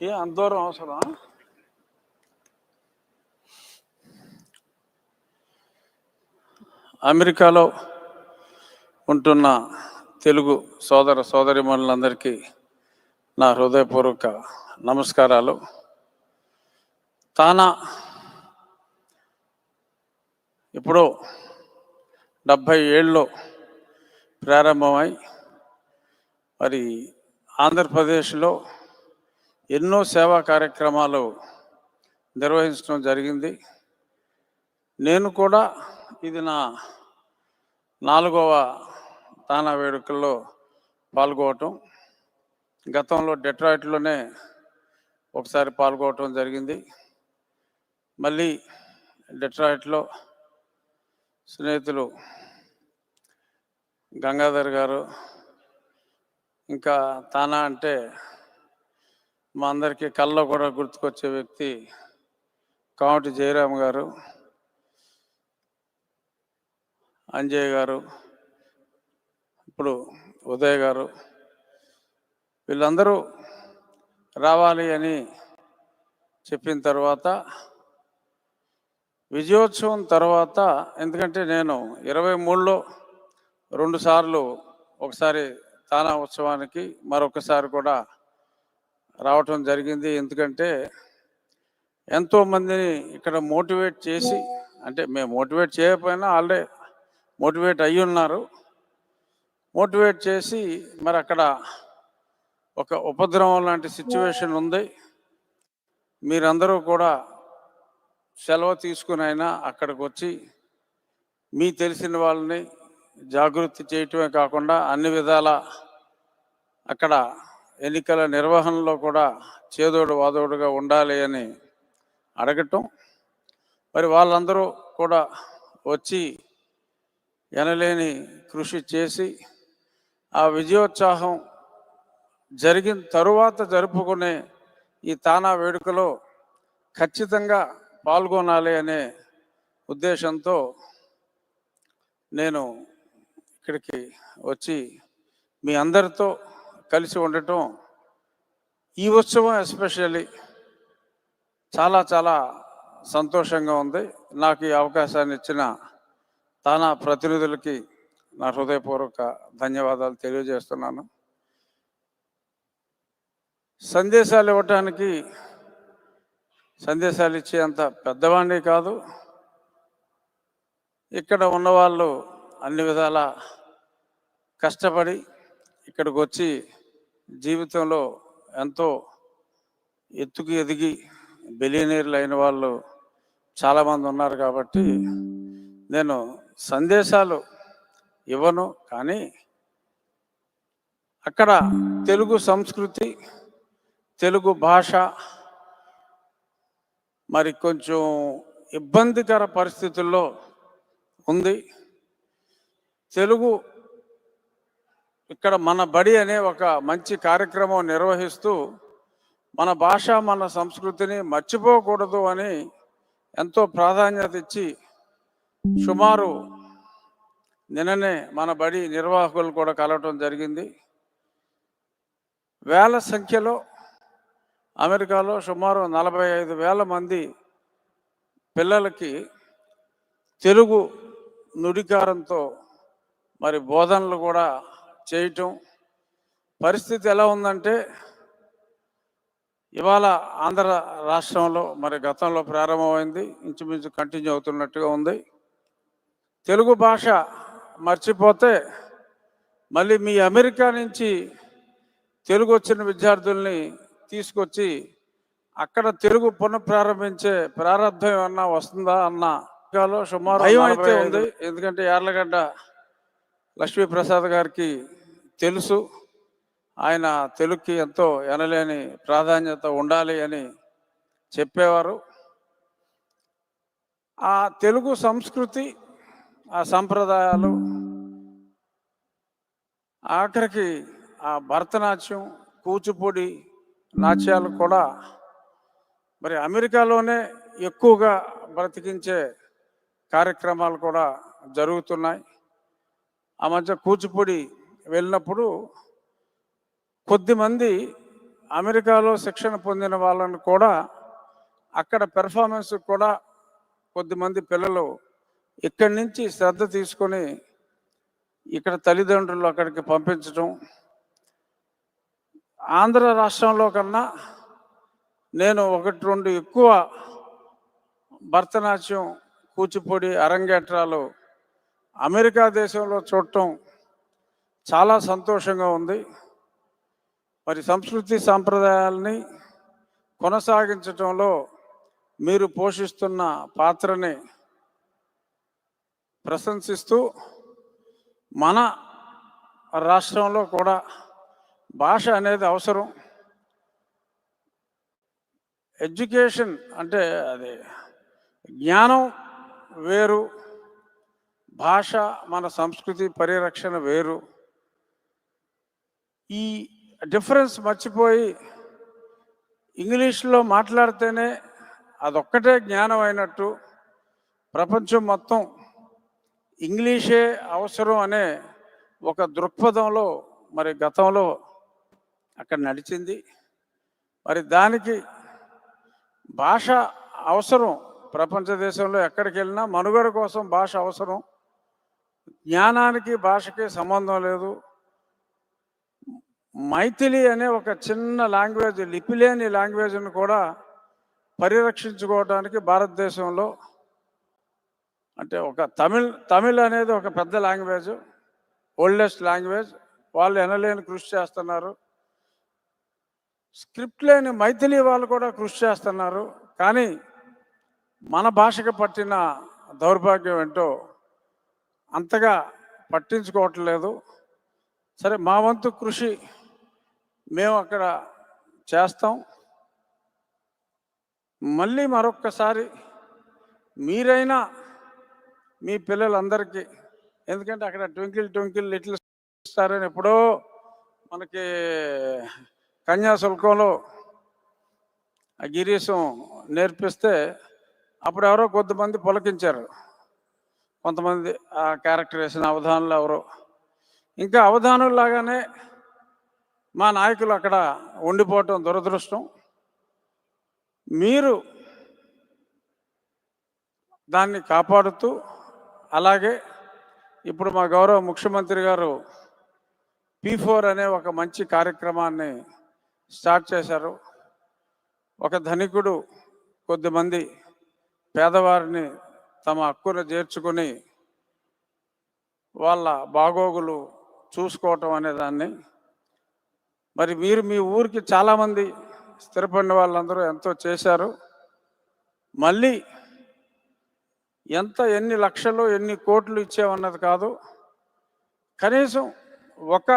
ఏ అంత దూరం అవసరం అమెరికాలో ఉంటున్న తెలుగు సోదర సోదరిమణులందరికీ నా హృదయపూర్వక నమస్కారాలు. తానా ఇప్పుడు డెబ్భై ఏళ్ళలో ప్రారంభమై మరి ఆంధ్రప్రదేశ్లో ఎన్నో సేవా కార్యక్రమాలు నిర్వహించడం జరిగింది. నేను కూడా ఇది నా నాలుగవ తానా వేడుకల్లో పాల్గొవటం. గతంలో డెట్రాయిట్లోనే ఒకసారి పాల్గొవటం జరిగింది. మళ్ళీ డెట్రాయిట్లో స్నేహితులు గంగాధర్ గారు ఇంకా తానా అంటే మా అందరికీ కళ్ళలో కూడా గుర్తుకొచ్చే వ్యక్తి కామటి జయరామ్ గారు అంజయ్ గారు ఇప్పుడు ఉదయ్ గారు. వీళ్ళందరూ రావాలి అని చెప్పిన తర్వాత విజయోత్సవం తర్వాత ఎందుకంటే నేను ఇరవై మూడులో రెండుసార్లు ఒకసారి తానా ఉత్సవానికి మరొకసారి కూడా రావటం జరిగింది. ఎందుకంటే ఎంతోమందిని ఇక్కడ మోటివేట్ చేసి అంటే మేము మోటివేట్ చేయకపోయినా ఆల్రెడీ మోటివేట్ అయ్యి ఉన్నారు. మోటివేట్ చేసి మరి అక్కడ ఒక ఉపద్రవం లాంటి సిచ్యువేషన్ ఉంది. మీరందరూ కూడా సెలవు తీసుకుని అయినా అక్కడికి వచ్చి మీ తెలిసిన వాళ్ళని జాగృతి చేయటమే కాకుండా అన్ని విధాల అక్కడ ఎన్నికల నిర్వహణలో కూడా చేదోడు వాదోడుగా ఉండాలి అని అడగటం. మరి వాళ్ళందరూ కూడా వచ్చి ఎనలేని కృషి చేసి ఆ విజయోత్సాహం జరిగిన తరువాత జరుపుకునే ఈ తానా వేడుకలో ఖచ్చితంగా పాల్గొనాలి అనే ఉద్దేశంతో నేను ఇక్కడికి వచ్చి మీ అందరితో కలిసి ఉండటం ఈ ఉత్సవం ఎస్పెషల్లీ చాలా చాలా సంతోషంగా ఉంది. నాకు ఈ అవకాశాన్ని ఇచ్చిన తానా ప్రతినిధులకి నా హృదయపూర్వక ధన్యవాదాలు తెలియజేస్తున్నాను. సందేశాలు ఇవ్వటానికి సందేశాలు ఇచ్చేంత పెద్దవాడిని కాదు. ఇక్కడ ఉన్నవాళ్ళు అన్ని విధాల కష్టపడి ఇక్కడికి వచ్చి జీవితంలో ఎంతో ఎత్తుకు ఎదిగి బిలియనీర్లు అయిన వాళ్ళు చాలామంది ఉన్నారు కాబట్టి నేను సందేశాలు ఇవ్వను కానీ అక్కడ తెలుగు సంస్కృతి తెలుగు భాష మరి కొంచెం ఇబ్బందికర పరిస్థితుల్లో ఉంది. తెలుగు ఇక్కడ మన బడి అనే ఒక మంచి కార్యక్రమం నిర్వహిస్తూ మన భాష మన సంస్కృతిని మర్చిపోకూడదు అని ఎంతో ప్రాధాన్యత ఇచ్చి సుమారు నిన్ననే మన బడి నిర్వాహకులు కూడా కలవటం జరిగింది. వేల సంఖ్యలో అమెరికాలో సుమారు నలభై ఐదు వేల మంది పిల్లలకి తెలుగు నుడికారంతో మరి బోధనలు కూడా చేయటం పరిస్థితి ఎలా ఉందంటే ఇవాళ ఆంధ్ర రాష్ట్రంలో మరి గతంలో ప్రారంభమైంది ఇంచుమించు కంటిన్యూ అవుతున్నట్టుగా ఉంది. తెలుగు భాష మర్చిపోతే మళ్ళీ మీ అమెరికా నుంచి తెలుగు వచ్చిన విద్యార్థుల్ని తీసుకొచ్చి అక్కడ తెలుగు పునఃప్రారంభించే ప్రారంభం ఏమన్నా వస్తుందా అన్న సుమారు అయితే ఉంది. ఎందుకంటే యార్లగడ్డ లక్ష్మీప్రసాద్ గారికి తెలుసు. ఆయన తెలుగుకి ఎంతో ఎనలేని ప్రాధాన్యత ఉండాలి అని చెప్పేవారు. ఆ తెలుగు సంస్కృతి ఆ సంప్రదాయాలు ఆఖరికి ఆ భరతనాట్యం కూచిపూడి నాట్యాలు కూడా మరి అమెరికాలోనే ఎక్కువగా బ్రతికించే కార్యక్రమాలు కూడా జరుగుతున్నాయి. ఆ మధ్య కూచిపూడి వెళ్ళినప్పుడు కొద్దిమంది అమెరికాలో శిక్షణ పొందిన వాళ్ళని కూడా అక్కడ పెర్ఫార్మెన్స్ కూడా కొద్దిమంది పిల్లలు ఇక్కడి నుంచి శ్రద్ధ తీసుకొని ఇక్కడ తల్లిదండ్రులు అక్కడికి పంపించడం ఆంధ్ర రాష్ట్రంలో కన్నా నేను ఒకటి రెండు ఎక్కువ భరతనాట్యం కూచిపూడి అరంగేట్రాలు అమెరికా దేశంలో చూడటం చాలా సంతోషంగా ఉంది. మరి సంస్కృతి సాంప్రదాయాల్ని కొనసాగించటంలో మీరు పోషిస్తున్న పాత్రని ప్రశంసిస్తూ మన రాష్ట్రంలో కూడా భాష అనేది అవసరం. ఎడ్యుకేషన్ అంటే అది జ్ఞానం వేరు భాష మన సంస్కృతి పరిరక్షణ వేరు. ఈ డిఫరెన్స్ మర్చిపోయి ఇంగ్లీష్లో మాట్లాడితేనే అదొక్కటే జ్ఞానం అయినట్టు ప్రపంచం మొత్తం ఇంగ్లీషే అవసరం అనే ఒక దృక్పథంలో మరి గతంలో అక్కడ నడిచింది. మరి దానికి భాష అవసరం ప్రపంచ దేశంలో ఎక్కడికి వెళ్ళినా మనుగడ కోసం భాష అవసరం. జ్ఞానానికి భాషకి సంబంధం లేదు. మైథిలి అనే ఒక చిన్న లాంగ్వేజ్ లిపిలేని లాంగ్వేజ్ను కూడా పరిరక్షించుకోవడానికి భారతదేశంలో అంటే ఒక తమిళ్ తమిళ్ అనేది ఒక పెద్ద లాంగ్వేజ్ ఓల్డెస్ట్ లాంగ్వేజ్. వాళ్ళు ఎనలేని కృషి చేస్తున్నారు. స్క్రిప్ట్ లేని మైథిలి వాళ్ళు కూడా కృషి చేస్తున్నారు. కానీ మన భాషకు పట్టిన దౌర్భాగ్యం ఏంటో అంతగా పట్టించుకోవట్లేదు. సరే మా వంతు కృషి మేము అక్కడ చేస్తాం. మళ్ళీ మరొక్కసారి మీరైనా మీ పిల్లలందరికీ ఎందుకంటే అక్కడ ట్వింకిల్ ట్వింకిల్ లిటిల్ స్టార్ అని ఎప్పుడో మనకి కన్యాశుల్కంలో ఆ గిరీశం నేర్పిస్తే అప్పుడు ఎవరో కొద్దిమంది పులకించారు. కొంతమంది ఆ క్యారెక్టర్ వేసిన అవధానులు ఎవరో. ఇంకా అవధానుల్లాగానే మా నాయకులు అక్కడ ఉండిపోవటం దురదృష్టం. మీరు దాన్ని కాపాడుతూ అలాగే ఇప్పుడు మా గౌరవ ముఖ్యమంత్రి గారు పీ ఫోర్ అనే ఒక మంచి కార్యక్రమాన్ని స్టార్ట్ చేశారు. ఒక ధనికుడు కొద్దిమంది పేదవారిని తమ హక్కును చేర్చుకొని వాళ్ళ బాగోగులు చూసుకోవటం అనేదాన్ని మరి మీరు మీ ఊరికి చాలామంది స్థిరపడిన వాళ్ళందరూ ఎంతో చేశారు. మళ్ళీ ఎంత ఎన్ని లక్షలు ఎన్ని కోట్లు ఇచ్చామన్నది కాదు. కనీసం ఒక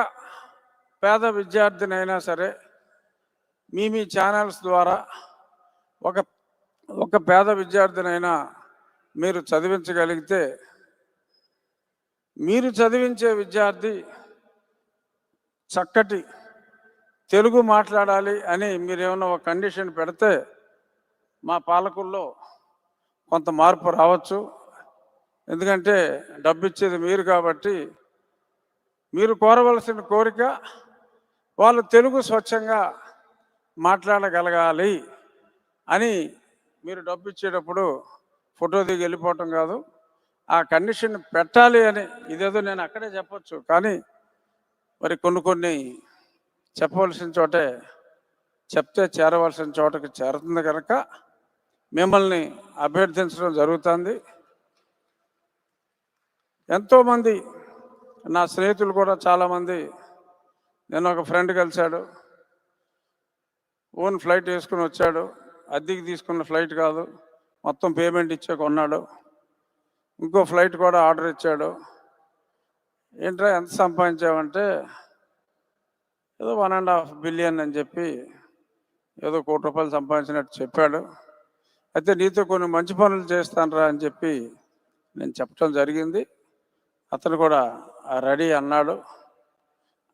పేద విద్యార్థినైనా సరే మీ మీ ఛానల్స్ ద్వారా ఒక ఒక పేద విద్యార్థినైనా మీరు చదివించగలిగితే మీరు చదివించే విద్యార్థి చక్కటి తెలుగు మాట్లాడాలి అని మీరేమైనా ఒక కండిషన్ పెడితే మా పాలకుల్లో కొంత మార్పు రావచ్చు. ఎందుకంటే డబ్బు ఇచ్చేది మీరు కాబట్టి మీరు కోరవలసిన కోరిక వాళ్ళు తెలుగు స్వచ్ఛంగా మాట్లాడగలగాలి అని మీరు డబ్బు ఇచ్చేటప్పుడు ఫోటో దిగి వెళ్ళిపోవటం కాదు. ఆ కండిషన్ పెట్టాలి అని ఇదేదో నేను అక్కడే చెప్పచ్చు. కానీ మరి కొన్ని కొన్ని చెప్పవలసిన చోటే చెప్తే చేరవలసిన చోటకి చేరుతుంది కనుక మిమ్మల్ని అభ్యర్థించడం జరుగుతుంది. ఎంతోమంది నా స్నేహితులు కూడా చాలామంది నేను ఒక ఫ్రెండ్ కలిశాడు. ఓన్ ఫ్లైట్ వేసుకుని వచ్చాడు. అద్దెకి తీసుకున్న ఫ్లైట్ కాదు మొత్తం పేమెంట్ ఇచ్చే కొన్నాడు. ఇంకో ఫ్లైట్ కూడా ఆర్డర్ ఇచ్చాడు. ఏంట్రా ఎంత సంపాదించావంటే ఏదో వన్ అండ్ హాఫ్ బిలియన్ అని చెప్పి ఏదో కోటి రూపాయలు సంపాదించినట్టు చెప్పాడు. అయితే నీతో కొన్ని మంచి పనులు చేస్తానరా అని చెప్పి నేను చెప్పడం జరిగింది. అతను కూడా రెడీ అన్నాడు.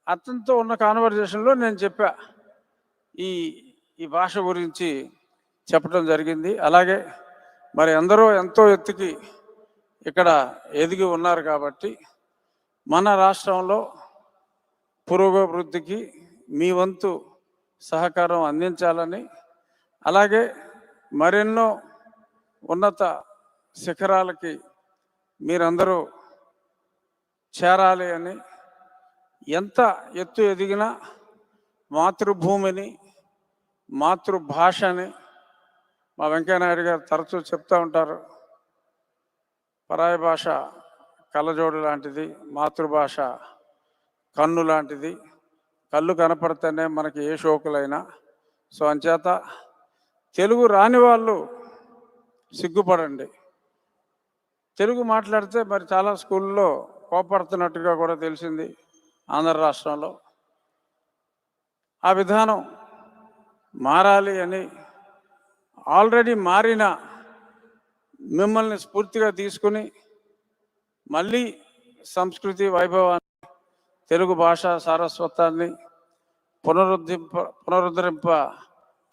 అతనితో ఉన్న కాన్వర్జేషన్లో నేను చెప్పా ఈ ఈ భాష గురించి చెప్పడం జరిగింది. అలాగే మరి ఎందరో ఎంతో ఎత్తుకి ఇక్కడ ఎదిగి ఉన్నారు కాబట్టి మన రాష్ట్రంలో పురోగభివృద్ధికి మీ వంతు సహకారం అందించాలని అలాగే మరెన్నో ఉన్నత శిఖరాలకి మీరందరూ చేరాలి అని ఎంత ఎత్తు ఎదిగినా మాతృభూమిని మాతృభాషని మా వెంకయ్యనాయుడు గారు తరచూ చెప్తూ ఉంటారు. పరాయ భాష కళ్ళజోడు లాంటిది మాతృభాష కన్ను లాంటిది. కళ్ళు కనపడితేనే మనకి ఏ షోకులైనా సో అంచేత తెలుగు రాని వాళ్ళు సిగ్గుపడండి. తెలుగు మాట్లాడితే మరి చాలా స్కూల్లో కోపడుతున్నట్టుగా కూడా తెలిసింది ఆంధ్ర రాష్ట్రంలో. ఆ విధానం మారాలి అని ఆల్రెడీ మారిన మిమ్మల్ని స్ఫూర్తిగా తీసుకుని మళ్ళీ సంస్కృతి వైభవాన్ని తెలుగు భాష సారస్వతాన్ని పునరుద్ధరింప పునరుద్ధరింప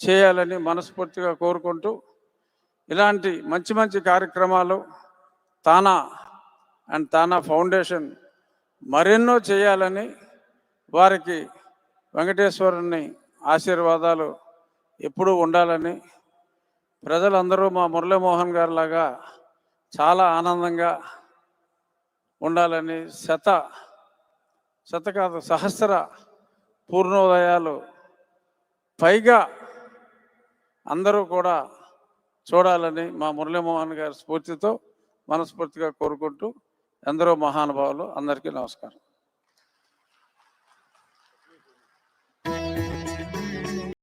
చేయాలని మనస్ఫూర్తిగా కోరుకుంటూ ఇలాంటి మంచి మంచి కార్యక్రమాలు తానా అండ్ తానా ఫౌండేషన్ మరెన్నో చేయాలని వారికి వెంకటేశ్వరుని ఆశీర్వాదాలు ఎప్పుడూ ఉండాలని ప్రజలందరూ మా మురళీమోహన్ గారి లాగా చాలా ఆనందంగా ఉండాలని శత శతకాదు సహస్ర పూర్ణోదయాలు. పైగా అందరూ కూడా చూడాలని మా మురళీమోహన్ గారి స్ఫూర్తితో మనస్ఫూర్తిగా కోరుకుంటూ ఎందరో మహానుభావులు అందరికీ నమస్కారం.